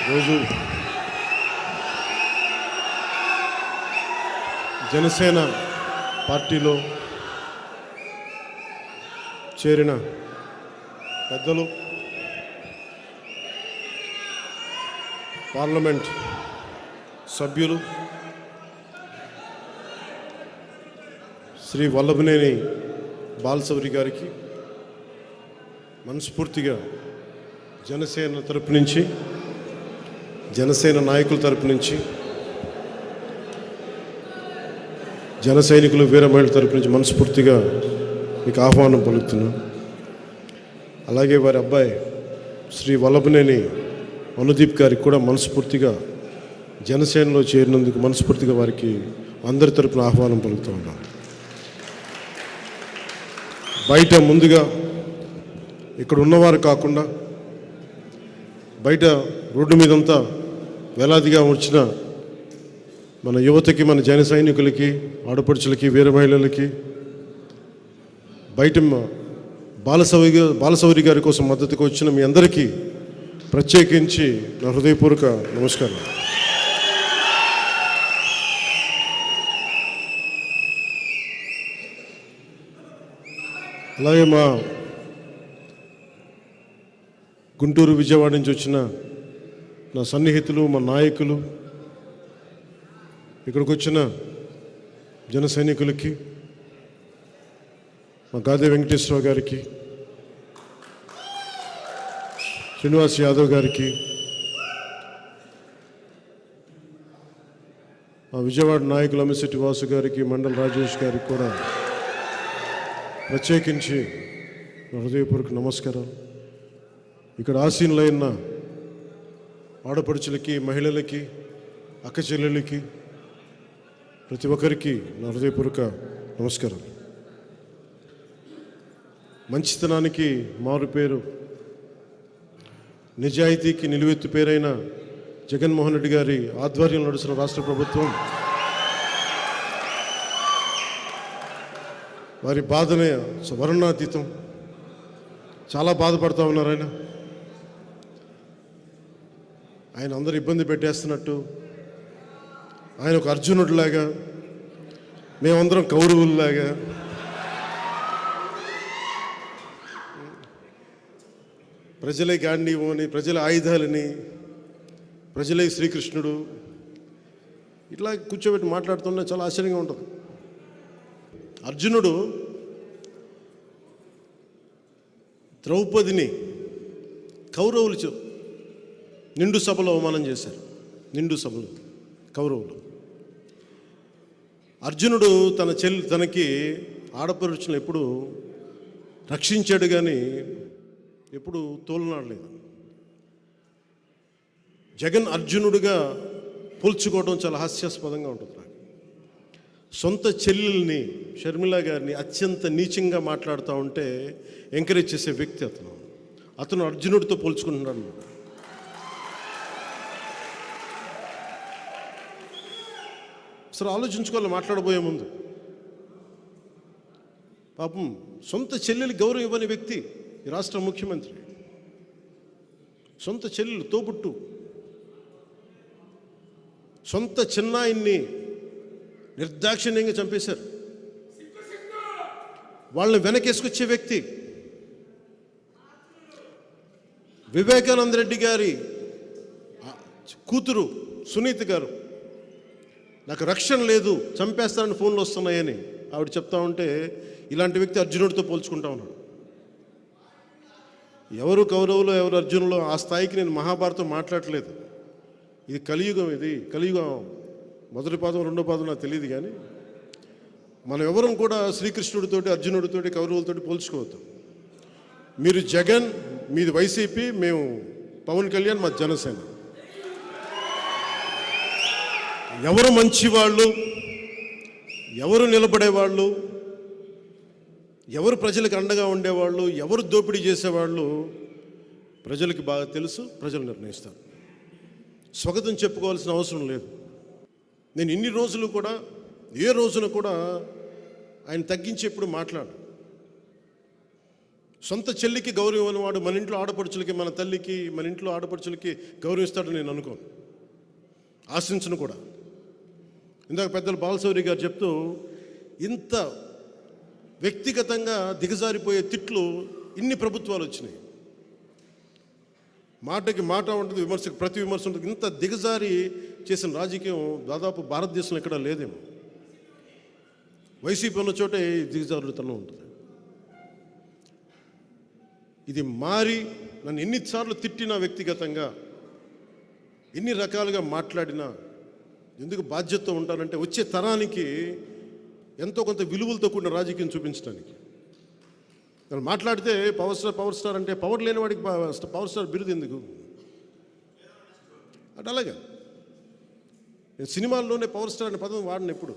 ఈరోజు జనసేన పార్టీలో చేరిన పెద్దలు పార్లమెంట్ సభ్యులు శ్రీ వల్లభనేని బాలసౌరి గారికి మనస్ఫూర్తిగా జనసేన తరపు నుంచి జనసేన నాయకుల తరపు నుంచి జన సైనికులు వీర మహిళల తరపు నుంచి మనస్ఫూర్తిగా మీకు ఆహ్వానం పలుకుతున్నాను అలాగే వారి అబ్బాయి శ్రీ వల్లభనేని అనుదీప్ గారికి కూడా మనస్ఫూర్తిగా జనసేనలో చేరినందుకు మనస్ఫూర్తిగా వారికి అందరి తరపున ఆహ్వానం పలుకుతూ ఉన్నాను. బయట ముందుగా ఇక్కడ ఉన్నవారు కాకుండా బయట రోడ్డు మీదంతా వేలాదిగా వచ్చిన మన యువతకి మన జన సైనికులకి ఆడపడుచులకి వీర మహిళలకి బయట బాలసౌరి బాలసౌరి గారి కోసం మద్దతుకు వచ్చిన మీ అందరికీ ప్రత్యేకించి నా హృదయపూర్వక నమస్కారం అలాగే మా గుంటూరు విజయవాడ నుంచి వచ్చిన నా సన్నిహితులు మా నాయకులు ఇక్కడికి వచ్చిన జన సైనికులకి మా గాదే వెంకటేశ్వర గారికి శ్రీనివాస్ యాదవ్ గారికి మా విజయవాడ నాయకులు అమిశెట్టి వాసు గారికి మండల రాజేష్ గారికి కూడా ప్రత్యేకించి హృదయపూర్వక నమస్కారం ఇక్కడ ఆసీనులైన ఆడపడుచులకి మహిళలకి అక్క చెల్లెళ్ళకి ప్రతి ఒక్కరికి నా హృదయపూర్వక నమస్కారం మంచితనానికి మారు పేరు నిజాయితీకి నిలువెత్తు పేరైన జగన్మోహన్ రెడ్డి గారి ఆధ్వర్యంలో నడుస్తున్న రాష్ట్ర ప్రభుత్వం వారి బాధనే వర్ణాతీతం చాలా బాధపడుతూ ఉన్నారు ఆయన. ఆయన అందరు ఇబ్బంది పెట్టేస్తున్నట్టు. ఆయన ఒక అర్జునుడిలాగా మేమందరం కౌరవుల్లాగా. ప్రజలే గాంధీవు అని ప్రజల ఆయుధాలని ప్రజలే శ్రీకృష్ణుడు. ఇట్లా కూర్చోబెట్టి మాట్లాడుతున్నా చాలా ఆశ్చర్యంగా ఉంటుంది. అర్జునుడు ద్రౌపదిని కౌరవులు నిండు సభలో అవమానం చేశారు. నిండు సభలో కౌరవులు. అర్జునుడు తన చెల్లి తనకి ఆడపరుచులు ఎప్పుడు రక్షించాడు కానీ ఎప్పుడు తోలునాడలేదు. జగన్ అర్జునుడిగా పోల్చుకోవడం చాలా హాస్యాస్పదంగా ఉంటుంది నాకు సొంత చెల్లెల్ని షర్మిల గారిని అత్యంత నీచంగా మాట్లాడుతూ ఉంటే ఎంకరేజ్ చేసే వ్యక్తి అతను. అతను అర్జునుడితో పోల్చుకుంటున్నాడు అసలు ఆలోచించుకోవాలి మాట్లాడబోయే ముందు. పాపం సొంత చెల్లెలు గౌరవం ఇవ్వని వ్యక్తి ఈ రాష్ట్ర ముఖ్యమంత్రి. సొంత చెల్లెలు తోబుట్టు. సొంత చిన్నాయిన్ని నిర్దాక్షిణ్యంగా చంపేశారు. వాళ్ళని వెనకేసుకొచ్చే వ్యక్తి వివేకానంద రెడ్డి గారి కూతురు సునీత గారు. నాకు రక్షణ లేదు చంపేస్తానని ఫోన్లు వస్తున్నాయని ఆవిడ చెప్తా ఉంటే ఇలాంటి వ్యక్తి అర్జునుడితో పోల్చుకుంటా ఉన్నాడు. ఎవరు కౌరవులు ఎవరు అర్జునులు ఆ స్థాయికి నేను మహాభారతం మాట్లాడలేదు ఇది కలియుగం ఇది కలియుగం మొదటి పాదం రెండో పాదం నాకు తెలియదు కానీ మనం ఎవరం కూడా శ్రీకృష్ణుడితోటి అర్జునుడితోటి కౌరవులతోటి పోల్చుకోవద్దు. మీరు జగన్ మీది వైసీపీ మేము పవన్ కళ్యాణ్ మా జనసేన. ఎవరు మంచివాళ్ళు ఎవరు నిలబడేవాళ్ళు ఎవరు ప్రజలకు అండగా ఉండేవాళ్ళు ఎవరు దోపిడీ చేసేవాళ్ళు ప్రజలకి బాగా తెలుసు ప్రజలు నిర్ణయిస్తారు. స్వాగతం చెప్పుకోవాల్సిన అవసరం లేదు. నేను ఇన్ని రోజులు కూడా ఏ రోజున కూడా ఆయన తగ్గించి ఎప్పుడు మాట్లాడు సొంత చెల్లికి గౌరవం అనేవాడు మన ఇంట్లో ఆడపడుచులకి మన తల్లికి మన ఇంట్లో ఆడపడుచులకి గౌరవిస్తాడని నేను అనుకోను. ఆశించను కూడా. ఇందాక పెద్దలు బాలశౌరి గారు చెప్తూ ఇంత వ్యక్తిగతంగా దిగజారిపోయే తిట్లు ఇన్ని ప్రభుత్వాలు వచ్చినాయి. మాటకి మాట ఉంటుంది విమర్శకు ప్రతి విమర్శ ఉంటుంది. ఇంత దిగజారి చేసిన రాజకీయం దాదాపు భారతదేశంలో ఎక్కడా లేదేమో. వైసీపీ ఉన్న చోటే ఈ దిగజారుతనం ఉంటుంది. ఇది మారి నన్ను ఎన్నిసార్లు తిట్టినా వ్యక్తిగతంగా ఎన్ని రకాలుగా మాట్లాడినా ఎందుకు బాధ్యతతో ఉంటానంటే వచ్చే తరానికి ఎంతో కొంత విలువలతో కూడిన రాజకీయం చూపించడానికి. నన్ను మాట్లాడితే పవర్ స్టార్ పవర్ స్టార్ అంటే పవర్ లేని వాడికి పవర్ స్టార్ బిరుదు ఎందుకు? అటు అలాగే. సినిమాల్లోనే పవర్ స్టార్ అనే పదం వాడిన ఎప్పుడు